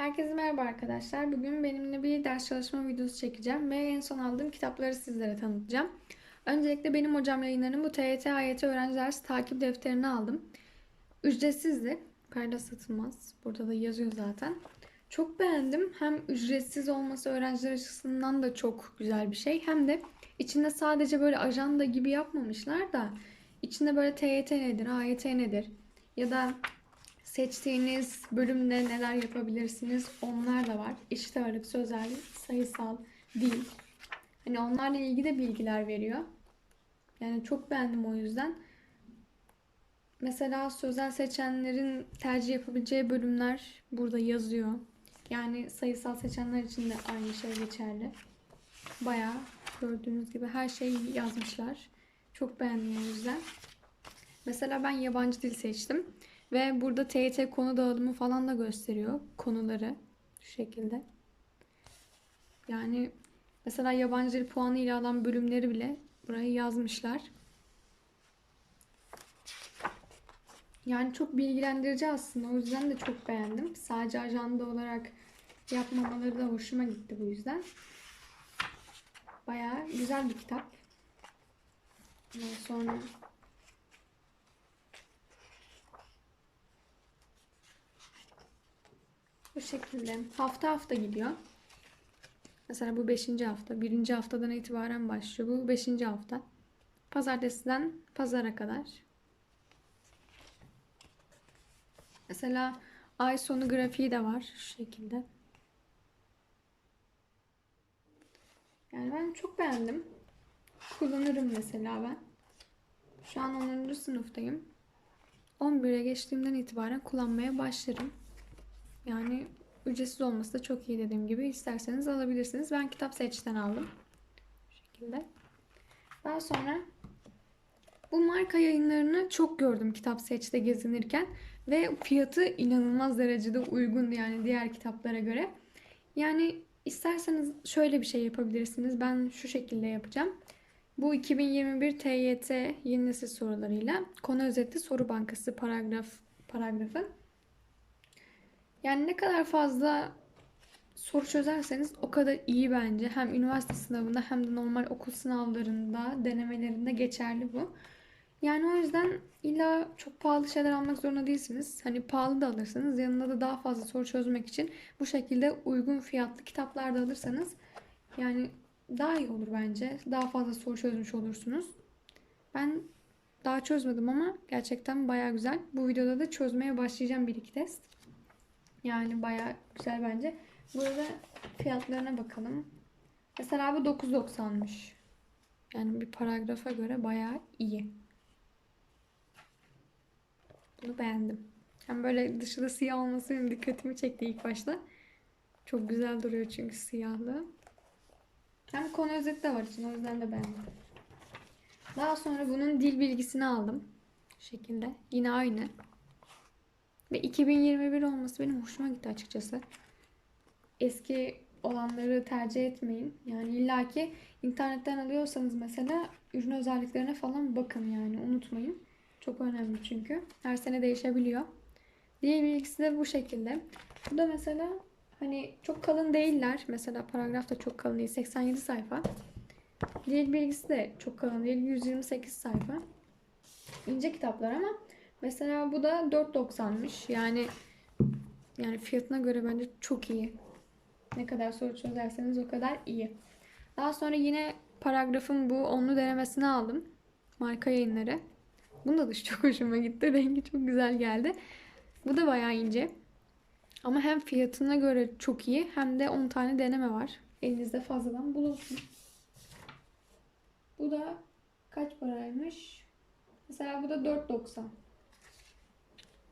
Herkese merhaba arkadaşlar. Bugün benimle bir ders çalışma videosu çekeceğim ve en son aldığım kitapları sizlere tanıtacağım. Öncelikle benim hocam yayınlarının bu TYT AYT öğrenci dersi takip defterini aldım. Ücretsizdi. Perde satılmaz. Burada da yazıyor zaten. Çok beğendim. Hem ücretsiz olması öğrenciler açısından da çok güzel bir şey. Hem de içinde sadece böyle ajanda gibi yapmamışlar da içinde böyle TYT nedir, AYT nedir ya da seçtiğiniz bölümde neler yapabilirsiniz onlar da var. Eşit ağırlık, sözel, sayısal, dil. Hani onlarla ilgili de bilgiler veriyor. Yani çok beğendim o yüzden. Mesela sözel seçenlerin tercih yapabileceği bölümler burada yazıyor. Yani sayısal seçenler için de aynı şey geçerli. Bayağı gördüğünüz gibi her şeyi yazmışlar. Çok beğendim o yüzden. Mesela ben yabancı dil seçtim. Ve burada TYT konu dağılımı falan da gösteriyor. Konuları şu şekilde. Yani mesela yabancı dil puanı ile alan bölümleri bile buraya yazmışlar. Yani çok bilgilendirici aslında. O yüzden de çok beğendim. Sadece ajanda olarak yapmamaları da hoşuma gitti bu yüzden. Bayağı güzel bir kitap. Ondan sonra bu şekilde hafta hafta gidiyor. Mesela bu 5. hafta. Birinci haftadan itibaren başlıyor. Bu 5. hafta. Pazartesiden pazara kadar. Mesela ay sonu grafiği de var şu şekilde. Yani ben çok beğendim. Kullanırım mesela ben. Şu an 10. sınıftayım. 11'e geçtiğimden itibaren kullanmaya başlarım. Yani ücretsiz olması da çok iyi dediğim gibi. İsterseniz alabilirsiniz. Ben kitap seçten aldım. Bu şekilde. Daha sonra bu marka yayınlarını çok gördüm kitap seçte gezinirken ve fiyatı inanılmaz derecede uygundu yani diğer kitaplara göre. Yani isterseniz şöyle bir şey yapabilirsiniz. Ben şu şekilde yapacağım. Bu 2021 TYT yeni nesil sorularıyla konu özeti soru bankası paragraf paragrafı. Yani ne kadar fazla soru çözerseniz o kadar iyi bence. Hem üniversite sınavında hem de normal okul sınavlarında, denemelerinde geçerli bu. Yani o yüzden illa çok pahalı şeyler almak zorunda değilsiniz. Hani pahalı da alırsanız yanında da daha fazla soru çözmek için bu şekilde uygun fiyatlı kitaplar da alırsanız yani daha iyi olur bence. Daha fazla soru çözmüş olursunuz. Ben daha çözmedim ama gerçekten baya güzel. Bu videoda da çözmeye başlayacağım bir iki test. Yani baya güzel bence. Burada fiyatlarına bakalım. Mesela bu 9.90'mış. Yani bir paragrafa göre baya iyi. Bunu beğendim. Hem böyle dışı da siyah olması benim dikkatimi çekti ilk başta. Çok güzel duruyor çünkü siyahlı. Hem konu özeti de var için o yüzden de beğendim. Daha sonra bunun dil bilgisini aldım. Şu şekilde. Yine aynı. Ve 2021 olması benim hoşuma gitti açıkçası. Eski olanları tercih etmeyin. Yani illaki internetten alıyorsanız mesela ürün özelliklerine falan bakın yani unutmayın. Çok önemli çünkü. Her sene değişebiliyor. Dil bilgisi de bu şekilde. Bu da mesela hani çok kalın değiller. Mesela paragraf da çok kalın değil. 87 sayfa. Dil bilgisi de çok kalın değil. 128 sayfa. İnce kitaplar ama mesela bu da 4.90'mış. Yani yani fiyatına göre bence çok iyi. Ne kadar soru çözerseniz o kadar iyi. Daha sonra yine paragrafın bu onlu denemesini aldım. Marka yayınları. Bunun da dışı çok hoşuma gitti. Rengi çok güzel geldi. Bu da bayağı ince. Ama hem fiyatına göre çok iyi hem de 10 tane deneme var. Elinizde fazladan bulunsun. Bu da kaç paraymış? Mesela bu da 4.90.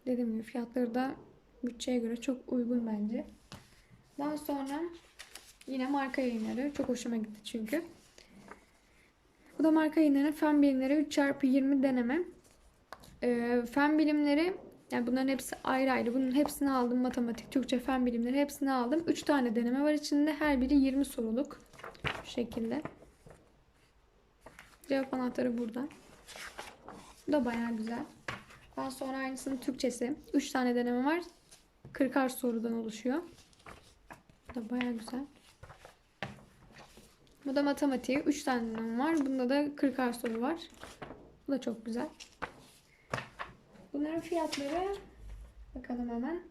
Dediğim gibi fiyatları da bütçeye göre çok uygun bence. Daha sonra yine marka yayınları. Çok hoşuma gitti çünkü. Bu da marka yayınları fen bilimleri 3x20 deneme. Ee, fen bilimleri yani bunların hepsi ayrı ayrı. Bunun hepsini aldım. Matematik, Türkçe, fen bilimleri hepsini aldım. 3 tane deneme var içinde. Her biri 20 soruluk. Bu şekilde. Cevap anahtarı burada. Bu da bayağı güzel. Daha sonra aynısının Türkçesi. 3 tane deneme var. 40'ar sorudan oluşuyor. Bu da baya güzel. Bu da matematiği. 3 tane denem var. Bunda da 40'ar soru var. Bu da çok güzel. Bunların fiyatları bakalım hemen.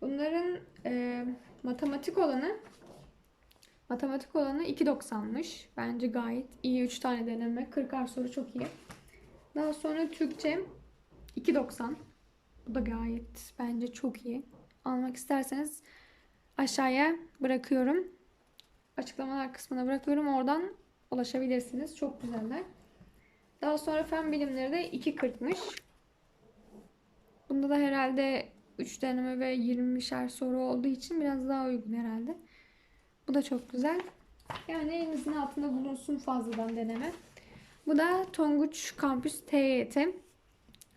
Bunların e, matematik olanı matematik olanı 2.90'mış. Bence gayet iyi. 3 tane deneme. 40'ar soru çok iyi. Daha sonra Türkçe 2.90. Bu da gayet bence çok iyi. Almak isterseniz aşağıya bırakıyorum. Açıklamalar kısmına bırakıyorum. Oradan ulaşabilirsiniz. Çok güzeller. Daha sonra fen bilimleri de 2.40'mış. Bunda da herhalde 3 deneme ve 20'şer soru olduğu için biraz daha uygun herhalde. Bu da çok güzel. Yani elinizin altında bulunsun fazladan deneme. Bu da Tonguç Kampüs TYT.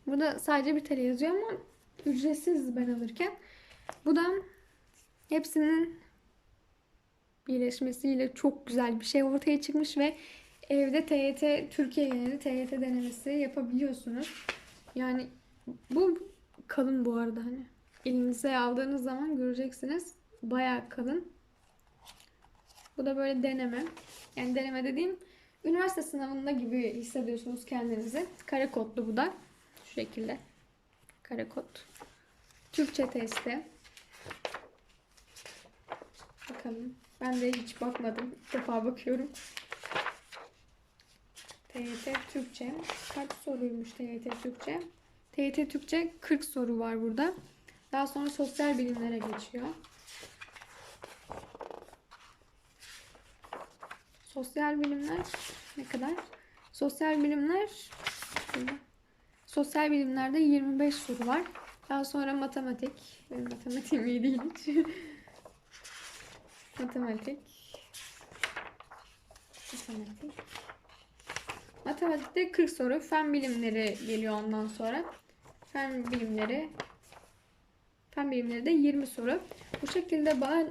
Burada sadece bir TL yazıyor ama ücretsiz ben alırken. Bu da hepsinin birleşmesiyle çok güzel bir şey ortaya çıkmış ve evde TYT, Türkiye geneli TYT denemesi yapabiliyorsunuz. Yani bu kalın bu arada hani. Elinize aldığınız zaman göreceksiniz. Bayağı kalın. Bu da böyle deneme. Yani deneme dediğim üniversite sınavında gibi hissediyorsunuz kendinizi. Kare kodlu bu da. Şu şekilde. Kare kod. Türkçe testi. Bakalım. Ben de hiç bakmadım. İlk defa bakıyorum. TYT Türkçe. Kaç soruymuş TYT Türkçe? TYT Türkçe 40 soru var burada. Daha sonra sosyal bilimlere geçiyor. Sosyal bilimler ne kadar? Sosyal bilimler. Sosyal bilimlerde 25 soru var. Daha sonra matematik. Benim matematiğim iyi değil hiç. matematik. Matematik. Matematikte 40 soru. Fen bilimleri geliyor ondan sonra. Fen bilimleri Fen bilimleri de 20 soru. Bu şekilde ben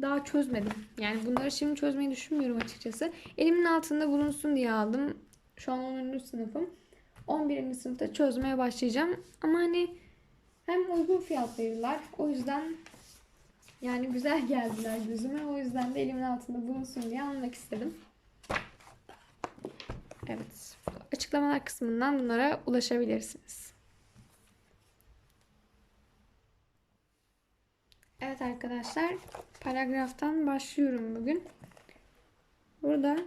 daha çözmedim. Yani bunları şimdi çözmeyi düşünmüyorum açıkçası. Elimin altında bulunsun diye aldım. Şu an 10. sınıfım. 11. sınıfta çözmeye başlayacağım. Ama hani hem uygun fiyatlıydılar. O yüzden yani güzel geldiler gözüme. O yüzden de elimin altında bulunsun diye almak istedim. Evet. Açıklamalar kısmından bunlara ulaşabilirsiniz. Evet arkadaşlar, paragraftan başlıyorum bugün. Burada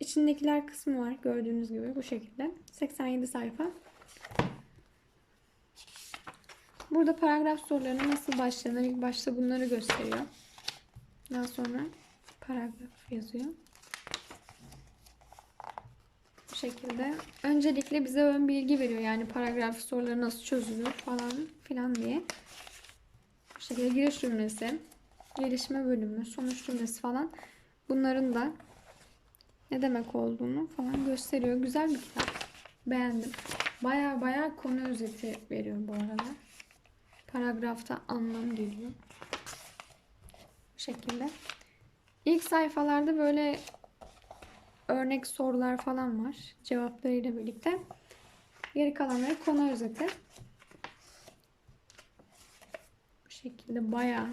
içindekiler kısmı var gördüğünüz gibi bu şekilde. 87 sayfa. Burada paragraf sorularına nasıl başlanır ilk başta bunları gösteriyor. Daha sonra paragraf yazıyor. Bu şekilde. Öncelikle bize ön bilgi veriyor. Yani paragraf soruları nasıl çözülür falan filan diye. Bu şekilde giriş cümlesi, gelişme bölümü, sonuç cümlesi falan bunların da ne demek olduğunu falan gösteriyor. Güzel bir kitap. Beğendim. Baya baya konu özeti veriyor bu arada. Paragrafta anlam geliyor. Bu şekilde. İlk sayfalarda böyle örnek sorular falan var. Cevaplarıyla birlikte. Geri kalanları konu özeti. Bu şekilde bayağı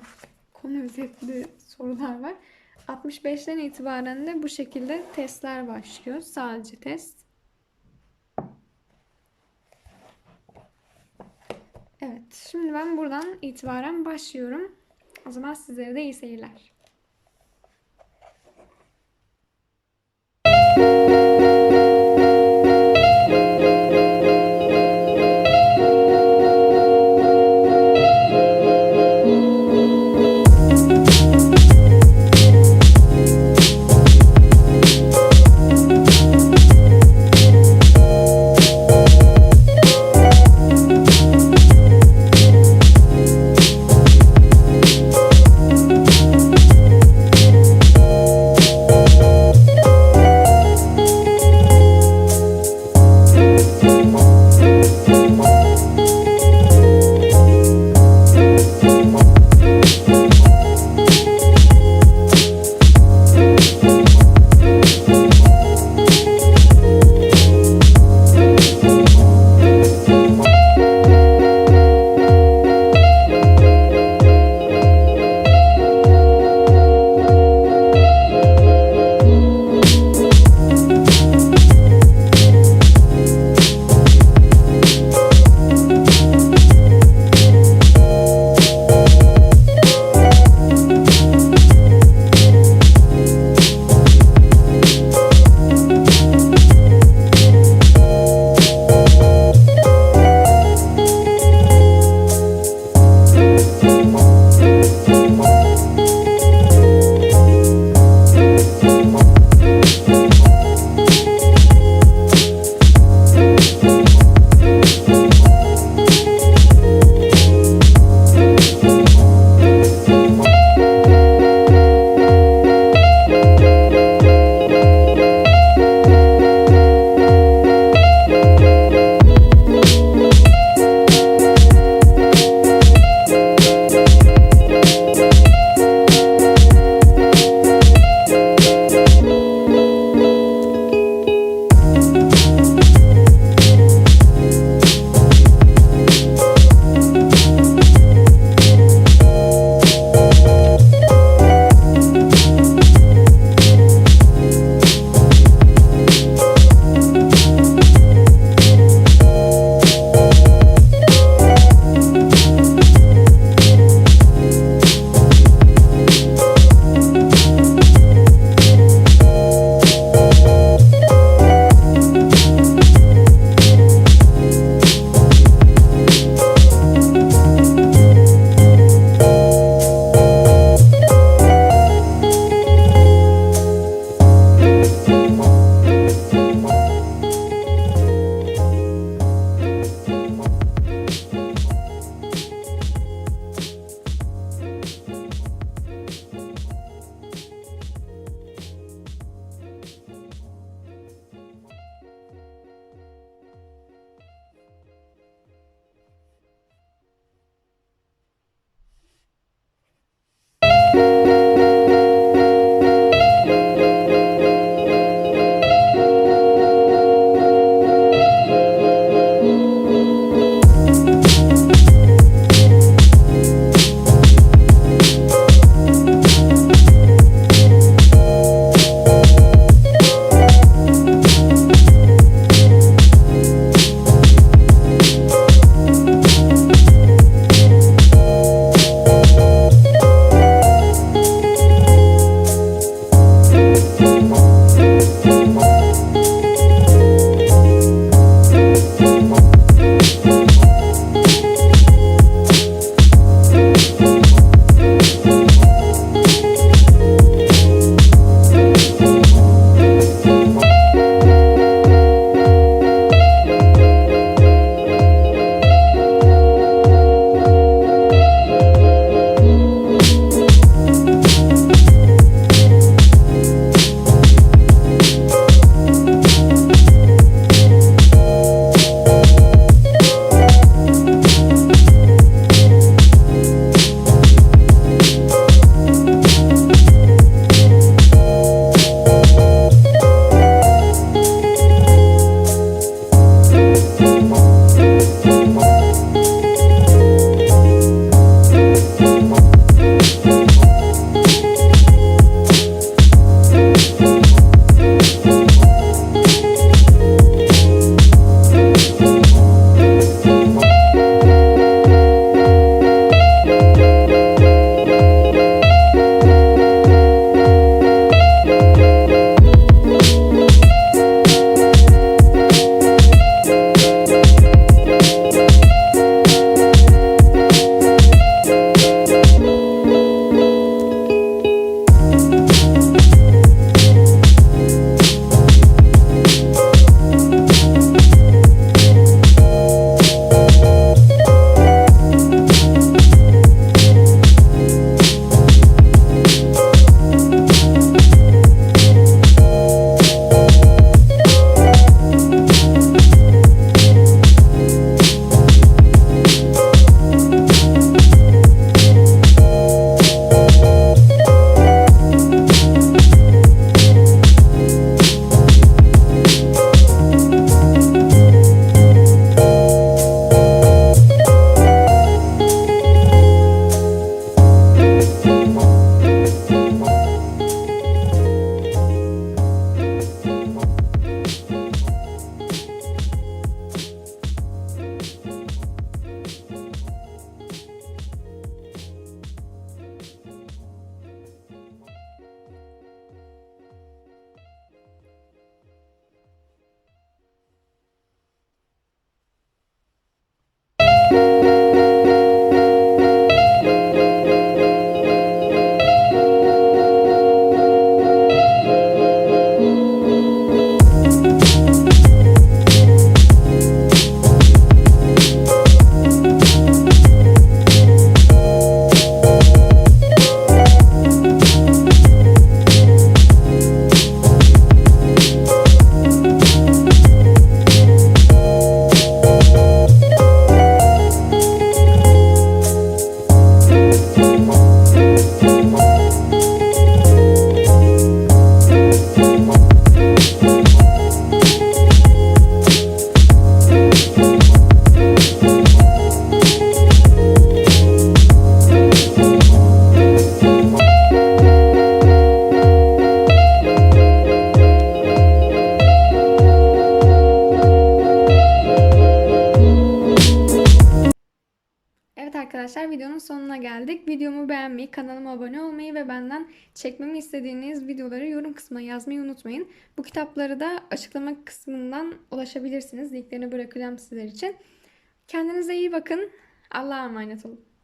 konu özetli sorular var. 65'ten itibaren de bu şekilde testler başlıyor. Sadece test. Evet. Şimdi ben buradan itibaren başlıyorum. O zaman sizlere de iyi seyirler. Beğenmeyi, kanalıma abone olmayı ve benden çekmemi istediğiniz videoları yorum kısmına yazmayı unutmayın. Bu kitapları da açıklama kısmından ulaşabilirsiniz. Linklerini bırakacağım sizler için. Kendinize iyi bakın. Allah'a emanet olun.